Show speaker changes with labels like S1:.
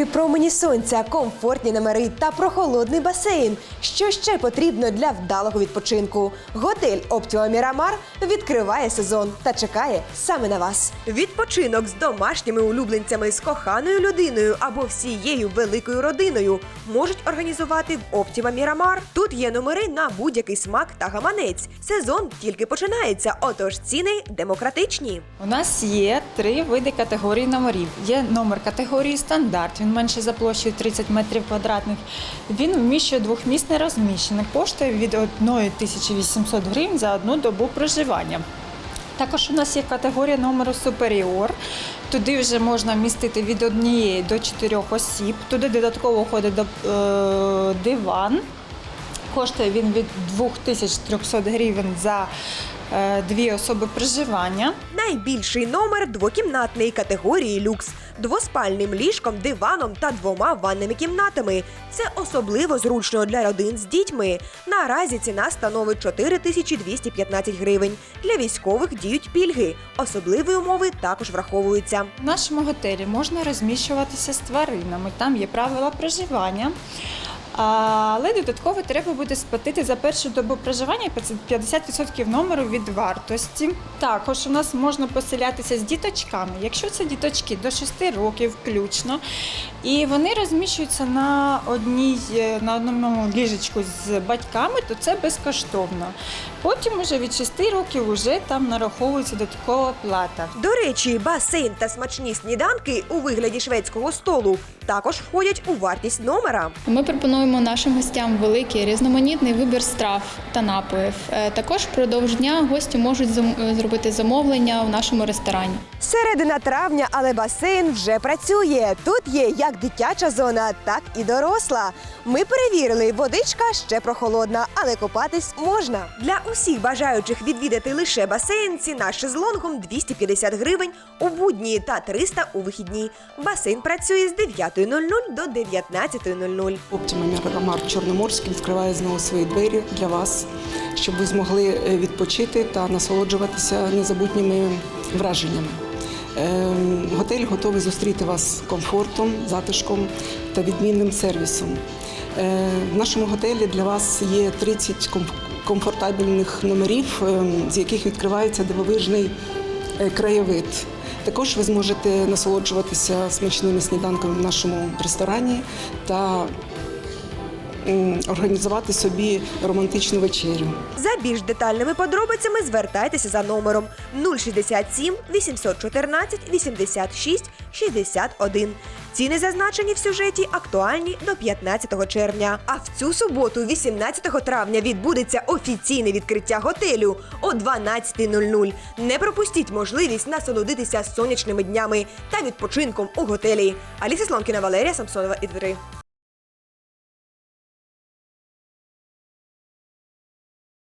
S1: промені сонця, комфортні номери та прохолодний басейн. Що ще потрібно для вдалого відпочинку? Готель Оптіма Мірамар відкриває сезон та чекає саме на вас. Відпочинок з домашніми улюбленцями, з коханою людиною або всією великою родиною можуть організувати в Оптіма Мірамар. Тут є номери на будь-який смак та гаманець. Сезон тільки починається, отож ціни демократичні.
S2: У нас є три види категорій номерів. Є номер категорії стандарт, він менше за площею 30 метрів квадратних. Він вміщує двохмісне розміщення, коштує від 1800 гривень за одну добу проживання. Також у нас є категорія номеру суперіор. Туди вже можна вмістити від однієї до чотирьох осіб. Туди додатково входить е, диван. Коштує він від 2300 гривень за дві особи проживання.
S1: Найбільший номер двокімнатний категорії люкс двоспальним ліжком, диваном та двома ванними кімнатами. Це особливо зручно для родин з дітьми. Наразі ціна становить 4215 гривень. Для військових діють пільги. Особливі умови також враховуються.
S2: В нашому готелі можна розміщуватися з тваринами. Там є правила проживання. Але додатково треба буде сплатити за першу добу проживання 50% номеру від вартості. Також у нас можна поселятися з діточками. Якщо це діточки до 6 років включно, і вони розміщуються на одній на одному ліжечку з батьками, то це безкоштовно. Потім уже від 6 років вже там нараховується додаткова плата.
S1: До речі, басейн та смачні сніданки у вигляді шведського столу також входять у вартість номера.
S3: Ми пропонуємо нашим гостям великий різноманітний вибір страв та напоїв. Е, Також впродовж дня гості можуть зам- зробити замовлення в нашому ресторані.
S1: Середина травня, але басейн вже працює. Тут є як дитяча зона, так і доросла. Ми перевірили, водичка ще прохолодна, але купатись можна. Для усіх бажаючих відвідати лише басейн ціна з шезлонгом 250 гривень у будні та 300 у вихідні. Басейн працює з 9.00 до 19.00.
S4: Оптима Мірамар Чорноморський відкриває знову свої двері для вас, щоб ви змогли е, відпочити та насолоджуватися незабутніми враженнями. Ем, Готель готовий зустріти вас комфортом, затишком та відмінним сервісом. Е, В нашому готелі для вас є 30 ком- комфортабельних номерів, ем, з яких відкривається дивовижний е, краєвид. Також ви зможете насолоджуватися смачними сніданками в нашому ресторані та організувати собі романтичну вечерю.
S1: За більш детальними подробицями звертайтеся за номером 067 814 86 61. Ціни зазначені в сюжеті актуальні до 15 червня. А в цю суботу, 18 травня, відбудеться офіційне відкриття готелю о 12.00. Не пропустіть можливість насолодитися сонячними днями та відпочинком у готелі. Аліса Слонкіна, Валерія Самсонова і 3.